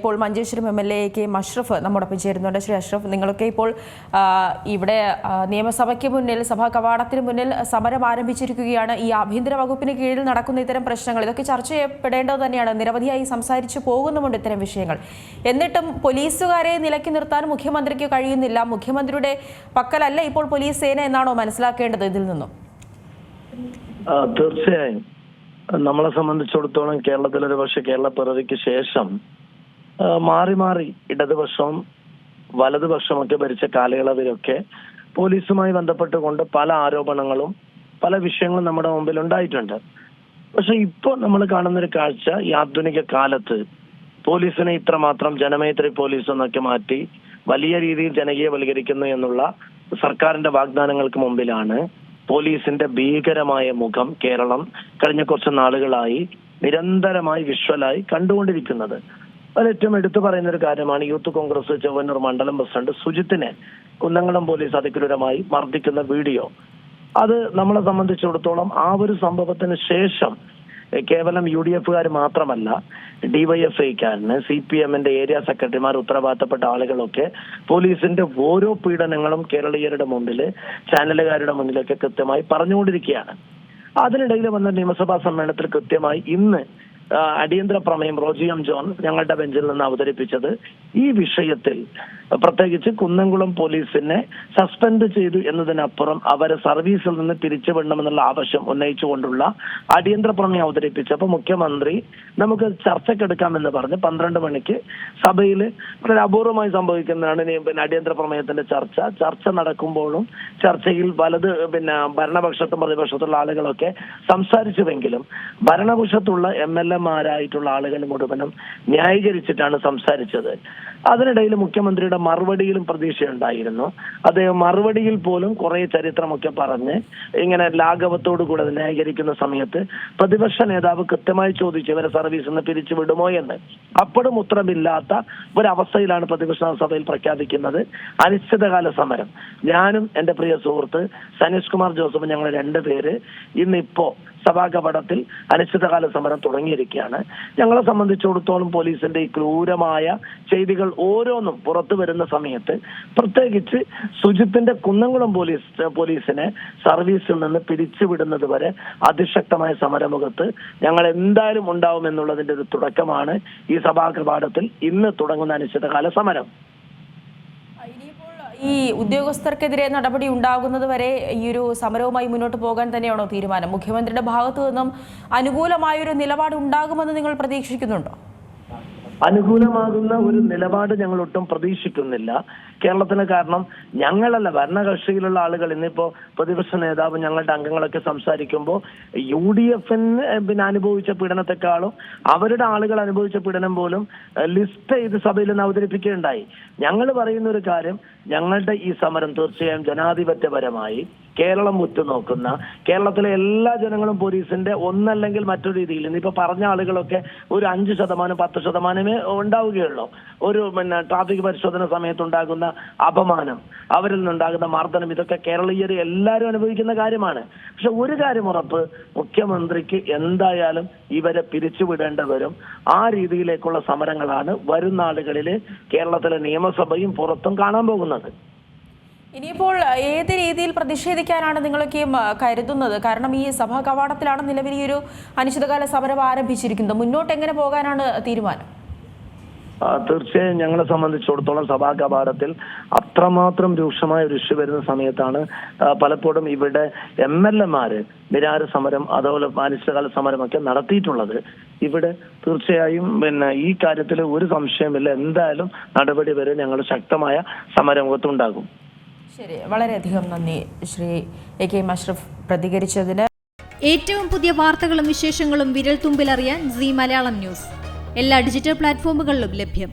ഇപ്പോൾ Manjeshwaram M L A K Ashraf നമ്മോടൊപ്പം ചേരുന്നുണ്ട്. ശ്രീ അഷ്റഫ് നിങ്ങളൊക്കെ ഇപ്പോൾ ഇവിടെ നിയമസഭയ്ക്ക് മുന്നിൽ സഭാ കവാടത്തിന് മുന്നിൽ സമരം ആരംഭിച്ചിരിക്കുകയാണ്. ഈ ആഭ്യന്തര വകുപ്പിന് കീഴിൽ നടക്കുന്ന ഇത്തരം പ്രശ്നങ്ങൾ ഇതൊക്കെ ചർച്ച ചെയ്യപ്പെടേണ്ടത് തന്നെയാണ്. നിരവധിയായി സംസാരിച്ചു പോകുന്നുമുണ്ട് ഇത്തരം വിഷയങ്ങൾ. എന്നിട്ടും പോലീസുകാരെ നിലക്കി നിർത്താൻ മുഖ്യമന്ത്രിക്ക് കഴിയുന്നില്ല. മുഖ്യമന്ത്രിയുടെ പക്കലല്ല ഇപ്പോൾ പോലീസ് സേന എന്നാണോ മനസ്സിലാക്കേണ്ടത് ഇതിൽ നിന്നും? തീർച്ചയായും. നമ്മളെ സംബന്ധിച്ചിടത്തോളം കേരളത്തിൽ ഒരു പക്ഷെ കേരള പിറവിക്ക് ശേഷം മാറി മാറി ഇടതുപക്ഷവും വലതുപക്ഷമൊക്കെ ഭരിച്ച കാലയളവിലൊക്കെ പോലീസുമായി ബന്ധപ്പെട്ടുകൊണ്ട് പല ആരോപണങ്ങളും പല വിഷയങ്ങളും നമ്മുടെ മുമ്പിൽ ഉണ്ടായിട്ടുണ്ട് പക്ഷെ ഇപ്പോൾ നമ്മൾ കാണുന്ന ഒരു കാഴ്ച ഈ ആധുനിക കാലത്ത് പോലീസിനെ ഇത്രമാത്രം ജനമൈത്രി പോലീസ് എന്നൊക്കെ മാറ്റി വലിയ രീതിയിൽ ജനകീയവൽക്കരിക്കുന്നു എന്നുള്ള സർക്കാരിന്റെ വാഗ്ദാനങ്ങൾക്ക് മുമ്പിലാണ് പോലീസിന്റെ ഭീകരമായ മുഖം കേരളം കഴിഞ്ഞ കുറച്ച് നാളുകളായി നിരന്തരമായി വിഷ്വലായി കണ്ടുകൊണ്ടിരിക്കുന്നത്. അതിൽ ഏറ്റവും എടുത്തു പറയുന്ന ഒരു കാര്യമാണ് യൂത്ത് കോൺഗ്രസ് ചൊവ്വന്നൂർ മണ്ഡലം പ്രസിഡന്റ് സുജിത്തിനെ കുന്നംകുളം പോലീസ് അതിക്രൂരമായി മർദ്ദിക്കുന്ന വീഡിയോ. അത് നമ്മളെ സംബന്ധിച്ചിടത്തോളം ആ ഒരു സംഭവത്തിന് ശേഷം കേവലം യു ഡി എഫുകാർ മാത്രമല്ല ഡിവൈഎഫ്ഐക്കാരന് സി പി എമ്മിന്റെ ഏരിയ സെക്രട്ടറിമാർ ഉത്തരവാദിത്തപ്പെട്ട ആളുകളൊക്കെ പോലീസിന്റെ ഓരോ പീഡനങ്ങളും കേരളീയരുടെ മുമ്പിൽ ചാനലുകാരുടെ മുന്നിലൊക്കെ കൃത്യമായി പറഞ്ഞുകൊണ്ടിരിക്കുകയാണ്. അതിനിടയിൽ വന്ന നിയമസഭാ സമ്മേളനത്തിൽ കൃത്യമായി ഇന്ന് അടിയന്തര പ്രമേയം റോജി എം ജോൺ ഞങ്ങളുടെ ബെഞ്ചിൽ നിന്ന് അവതരിപ്പിച്ചത്. ഈ വിഷയത്തിൽ പ്രത്യേകിച്ച് കുന്നംകുളം പോലീസിനെ സസ്പെൻഡ് ചെയ്തു എന്നതിനപ്പുറം അവരെ സർവീസിൽ നിന്ന് പിരിച്ചുവിടണമെന്നുള്ള ആവശ്യം ഉന്നയിച്ചുകൊണ്ടുള്ള അടിയന്തര പ്രമേയം അവതരിപ്പിച്ചപ്പോൾ മുഖ്യമന്ത്രി നമുക്ക് ചർച്ചക്കെടുക്കാമെന്ന് പറഞ്ഞ് പന്ത്രണ്ട് മണിക്ക് സഭയിൽ വളരെ അപൂർവമായി സംഭവിക്കുന്നതാണ് പിന്നെ അടിയന്തര പ്രമേയത്തിന്റെ ചർച്ച. ചർച്ച നടക്കുമ്പോഴും ചർച്ചയിൽ വലത് പിന്നെ ഭരണപക്ഷത്തും പ്രതിപക്ഷത്തുള്ള ആളുകളൊക്കെ സംസാരിച്ചുവെങ്കിലും ഭരണപക്ഷത്തുള്ള എം എൽ എമാരായിട്ടുള്ള ആളുകൾ മുഴുവനും ന്യായീകരിച്ചിട്ടാണ് സംസാരിച്ചത്. അതിനിടയിൽ മുഖ്യമന്ത്രിയുടെ മറുപടിയിലും പ്രതീക്ഷയുണ്ടായിരുന്നു. അദ്ദേഹം മറുപടിയിൽ പോലും കുറെ ചരിത്രമൊക്കെ പറഞ്ഞ് ഇങ്ങനെ ലാഘവത്തോടു കൂടെ ന്യായീകരിക്കുന്ന സമയത്ത് പ്രതിപക്ഷ നേതാവ് കൃത്യമായി ചോദിച്ചു ഇവരെ സർവീസ് നിന്ന് പിരിച്ചു വിടുമോ എന്ന്? അപ്പോഴും ഉത്തരമില്ലാത്ത ഒരവസ്ഥയിലാണ് പ്രതിപക്ഷ സഭയിൽ പ്രഖ്യാപിക്കുന്നത് അനിശ്ചിതകാല സമരം. ഞാനും എന്റെ പ്രിയ സുഹൃത്ത് സനീഷ് കുമാർ ജോസഫ് ഞങ്ങൾ രണ്ടുപേര് ഇന്നിപ്പോ സഭാ കപടത്തിൽ അനിശ്ചിതകാല സമരം തുടങ്ങിയിരിക്കുകയാണ്. ഞങ്ങളെ സംബന്ധിച്ചിടത്തോളം പോലീസിന്റെ ഈ ക്രൂരമായ ചെയ്തികൾ ഓരോന്നും പുറത്തു വരുന്ന സമയത്ത് പ്രത്യേകിച്ച് സുജിത്തിന്റെ കുന്നംകുളം പോലീസ് പോലീസിനെ സർവീസിൽ നിന്ന് പിരിച്ചുവിടുന്നത് വരെ അതിശക്തമായ സമരമുഖത്ത് ഞങ്ങൾ എന്തായാലും ഉണ്ടാവുമെന്നുള്ളതിന്റെ ഒരു തുടക്കമാണ് ഈ സഭാ കപാടത്തിൽ ഇന്ന് തുടങ്ങുന്ന അനിശ്ചിതകാല സമരം. ഈ ഉദ്യോഗസ്ഥർക്കെതിരെ നടപടി ഉണ്ടാകുന്നത് വരെ ഈ ഒരു സമരവുമായി മുന്നോട്ട് പോകാൻ തന്നെയാണോ തീരുമാനം? മുഖ്യമന്ത്രിയുടെ ഭാഗത്തു നിന്നും അനുകൂലമായൊരു നിലപാട് ഉണ്ടാകുമെന്ന് നിങ്ങൾ പ്രതീക്ഷിക്കുന്നുണ്ടോ? അനുകൂലമാകുന്ന ഒരു നിലപാട് ഞങ്ങൾ ഒട്ടും പ്രതീക്ഷിക്കുന്നില്ല. കേരളത്തിന് കാരണം ഞങ്ങളല്ല ഭരണകക്ഷിയിലുള്ള ആളുകൾ ഇന്നിപ്പോ പ്രതിപക്ഷ നേതാവ് ഞങ്ങളുടെ അംഗങ്ങളൊക്കെ സംസാരിക്കുമ്പോൾ യു ഡി എഫിന് പിന്നെ അനുഭവിച്ച പീഡനത്തെക്കാളും അവരുടെ ആളുകൾ അനുഭവിച്ച പീഡനം പോലും ലിസ്റ്റ് ചെയ്ത് സഭയിൽ നിന്ന് അവതരിപ്പിക്കുകയുണ്ടായി. ഞങ്ങൾ പറയുന്ന ഒരു കാര്യം ഞങ്ങളുടെ ഈ സമരം തീർച്ചയായും ജനാധിപത്യപരമായി. കേരളം ഉറ്റുനോക്കുന്ന കേരളത്തിലെ എല്ലാ ജനങ്ങളും പോലീസിന്റെ ഒന്നല്ലെങ്കിൽ മറ്റൊരു രീതിയിൽ ഇന്നിപ്പോ പറഞ്ഞ ആളുകളൊക്കെ ഒരു അഞ്ച് ശതമാനം പത്ത് ശതമാനമേ ഉണ്ടാവുകയുള്ളൂ. ഒരു പിന്നെ ട്രാഫിക് പരിശോധന സമയത്ത് ഉണ്ടാകുന്ന അപമാനം അവരിൽ നിന്നുണ്ടാകുന്ന മർദ്ദനം ഇതൊക്കെ കേരളീയർ എല്ലാവരും അനുഭവിക്കുന്ന കാര്യമാണ്. പക്ഷെ ഒരു കാര്യം ഉറപ്പ് മുഖ്യമന്ത്രിക്ക് എന്തായാലും ഇവരെ പിരിച്ചുവിടേണ്ടി വരും ആ രീതിയിലേക്കുള്ള സമരങ്ങളാണ് വരുന്ന നാളുകളിൽ കേരളത്തിലെ നിയമസഭയും പുറത്തും കാണാൻ പോകുന്നത്. ഇനിയിപ്പോൾ ഏത് രീതിയിൽ പ്രതിഷേധിക്കാനാണ് നിങ്ങളൊക്കെയും കരുതുന്നത്? കാരണം ഈ സഭാ കവാടത്തിലാണ് നിലവിൽ ഈ ഒരു അനിശ്ചിതകാല സമരം ആരംഭിച്ചിരിക്കുന്നത്. മുന്നോട്ട് എങ്ങനെ പോകാനാണ് തീരുമാനം? തീർച്ചയായും ഞങ്ങളെ സംബന്ധിച്ചിടത്തോളം സഭാ കവാടത്തിൽ അത്രമാത്രം രൂക്ഷമായ ഒരു ഇഷ്യൂ വരുന്ന സമയത്താണ് പലപ്പോഴും ഇവിടെ എം എൽ എമാര് നിരാര സമരം അതുപോലെ അനിശ്ചിതകാല സമരമൊക്കെ നടത്തിയിട്ടുള്ളത്. ഇവിടെ തീർച്ചയായും പിന്നെ ഈ കാര്യത്തിൽ ഒരു സംശയമില്ല എന്തായാലും നടപടി വരെ ഞങ്ങൾ ശക്തമായ സമരമുഖത്തുണ്ടാകും ശരി. വളരെയധികം നന്ദി ശ്രീ എ കെ മഷ്റഫ് പ്രതികരിച്ചതിന്. ഏറ്റവും പുതിയ വാർത്തകളും വിശേഷങ്ങളും വിരൽ തുമ്പിലറിയാൻ സി മലയാളം ന്യൂസ്. എല്ലാ ഡിജിറ്റൽ പ്ലാറ്റ്ഫോമുകളിലും ലഭ്യം.